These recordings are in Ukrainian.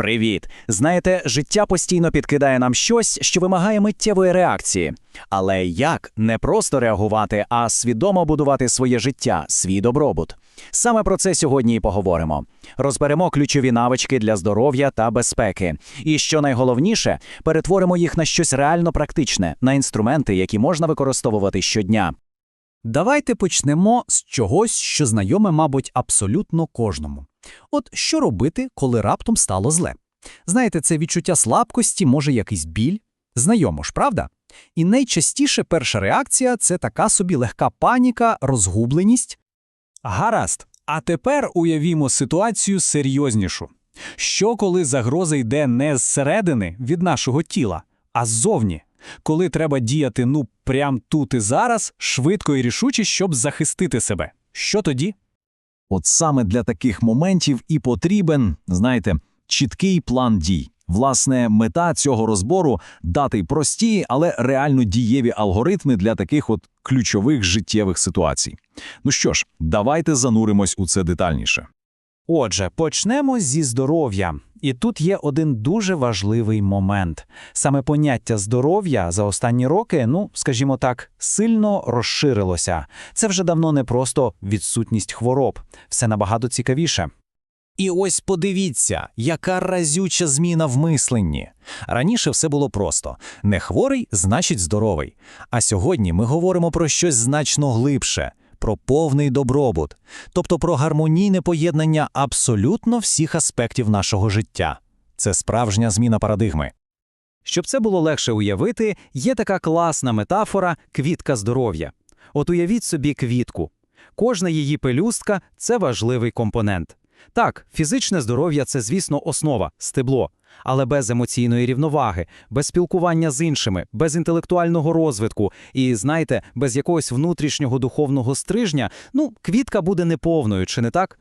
Привіт! Знаєте, життя постійно підкидає нам щось, що вимагає миттєвої реакції. Але як не просто реагувати, а свідомо будувати своє життя, свій добробут? Саме про це сьогодні і поговоримо. Розберемо ключові навички для здоров'я та безпеки. І що найголовніше, перетворимо їх на щось реально практичне, на інструменти, які можна використовувати щодня. Давайте почнемо з чогось, що знайоме, мабуть, абсолютно кожному. От що робити, коли раптом стало зле? Знаєте, це відчуття слабкості, може якийсь біль? Знайомо ж, правда? І найчастіше перша реакція це така собі легка паніка, розгубленість. Гаразд. А тепер уявімо ситуацію серйознішу. Що коли загроза йде не зсередини від нашого тіла, а ззовні? Коли треба діяти ну прям тут і зараз, швидко і рішуче, щоб захистити себе. Що тоді? От саме для таких моментів і потрібен, знаєте, чіткий план дій. Власне, мета цього розбору дати прості, але реально дієві алгоритми для таких от ключових життєвих ситуацій. Ну що ж, давайте зануримось у це детальніше. Отже, почнемо зі здоров'я. І тут є один дуже важливий момент. Саме поняття здоров'я за останні роки, ну, скажімо так, сильно розширилося. Це вже давно не просто відсутність хвороб, все набагато цікавіше. І ось подивіться, яка разюча зміна в мисленні. Раніше все було просто: не хворий, значить здоровий. А сьогодні ми говоримо про щось значно глибше. Про повний добробут, тобто про гармонійне поєднання абсолютно всіх аспектів нашого життя. Це справжня зміна парадигми. Щоб це було легше уявити, є така класна метафора квітка здоров'я. От уявіть собі квітку. Кожна її пелюстка це важливий компонент. Так, фізичне здоров'я це, звісно, основа, стебло, але без емоційної рівноваги, без спілкування з іншими, без інтелектуального розвитку і, знаєте, без якогось внутрішнього духовного стрижня, ну, квітка буде неповною, чи не так?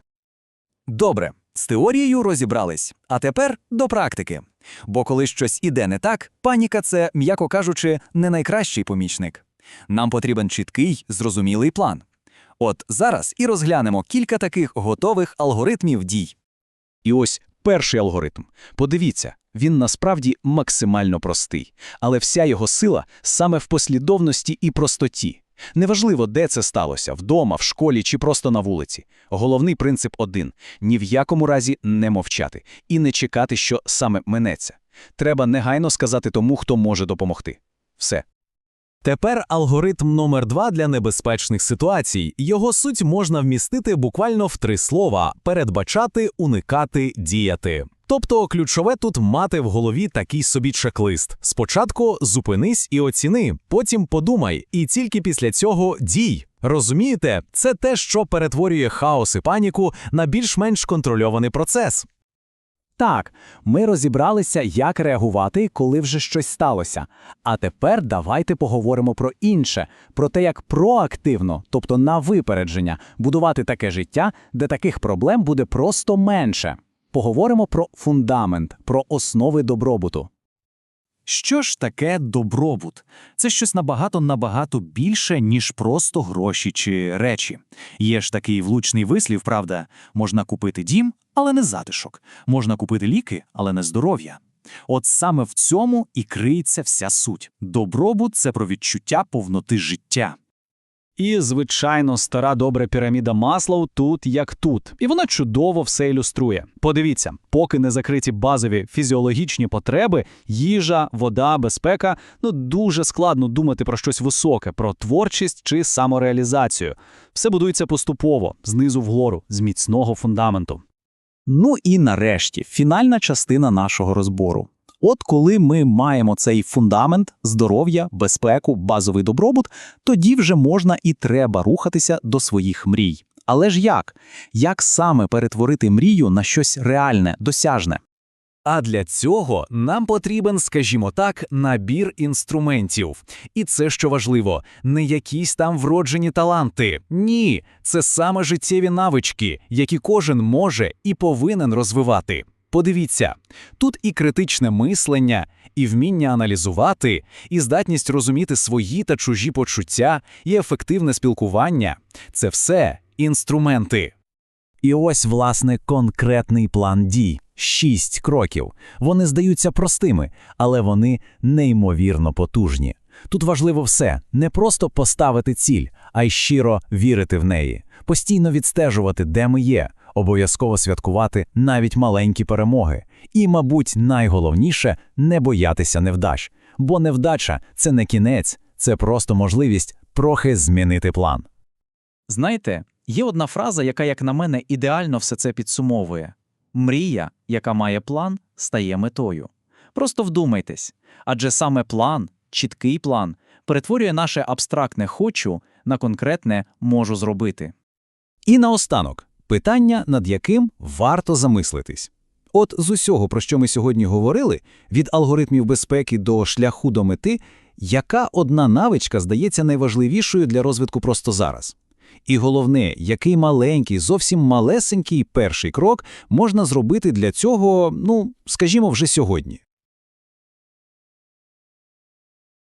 Добре, з теорією розібрались. А тепер до практики. Бо коли щось іде не так, паніка це, м'яко кажучи, не найкращий помічник. Нам потрібен чіткий, зрозумілий план. От зараз і розглянемо кілька таких готових алгоритмів дій. І ось перший алгоритм. Подивіться, він насправді максимально простий, але вся його сила саме в послідовності і простоті. Неважливо, де це сталося вдома, в школі чи просто на вулиці. Головний принцип один ні в якому разі не мовчати і не чекати, що саме минеться. Треба негайно сказати тому, хто може допомогти. Все. Тепер алгоритм номер два для небезпечних ситуацій. Його суть можна вмістити буквально в три слова: передбачати, уникати, діяти. Тобто ключове тут мати в голові такий собі чек-лист. Спочатку зупинись і оціни, потім подумай, і тільки після цього дій. Розумієте, це те, що перетворює хаос і паніку на більш-менш контрольований процес. Так, ми розібралися, як реагувати, коли вже щось сталося. А тепер давайте поговоримо про інше, про те, як проактивно, тобто на випередження, будувати таке життя, де таких проблем буде просто менше. Поговоримо про фундамент, про основи добробуту. Що ж таке добробут? Це щось набагато набагато більше, ніж просто гроші чи речі. Є ж такий влучний вислів, правда, можна купити дім, але не затишок, можна купити ліки, але не здоров'я. От саме в цьому і криється вся суть. Добробут це про відчуття повноти життя. І, звичайно, стара добра піраміда Маслоу тут як тут. І вона чудово все ілюструє. Подивіться, поки не закриті базові фізіологічні потреби, їжа, вода, безпека, ну дуже складно думати про щось високе, про творчість чи самореалізацію. Все будується поступово, знизу вгору, з міцного фундаменту. Ну і нарешті фінальна частина нашого розбору. От коли ми маємо цей фундамент, здоров'я, безпеку, базовий добробут, тоді вже можна і треба рухатися до своїх мрій. Але ж як? Як саме перетворити мрію на щось реальне, досяжне? А для цього нам потрібен, скажімо так, набір інструментів. І це що важливо, не якісь там вроджені таланти. Ні, це саме життєві навички, які кожен може і повинен розвивати. Подивіться, тут і критичне мислення, і вміння аналізувати, і здатність розуміти свої та чужі почуття, і ефективне спілкування це все інструменти. І ось, власне, конкретний план дій. Шість кроків. Вони здаються простими, але вони неймовірно потужні. Тут важливо все не просто поставити ціль, а й щиро вірити в неї, постійно відстежувати, де ми є, обов'язково святкувати навіть маленькі перемоги. І, мабуть, найголовніше не боятися невдач, бо невдача це не кінець, це просто можливість трохи змінити план. Знаєте, є одна фраза, яка, як на мене, ідеально все це підсумовує: мрія, яка має план, стає метою. Просто вдумайтесь, адже саме план, чіткий план, перетворює наше абстрактне хочу на конкретне можу зробити. І наостанок питання, над яким варто замислитись. От з усього, про що ми сьогодні говорили, від алгоритмів безпеки до шляху до мети, яка одна навичка здається найважливішою для розвитку просто зараз? І головне, який маленький, зовсім малесенький перший крок можна зробити для цього, ну, скажімо, вже сьогодні.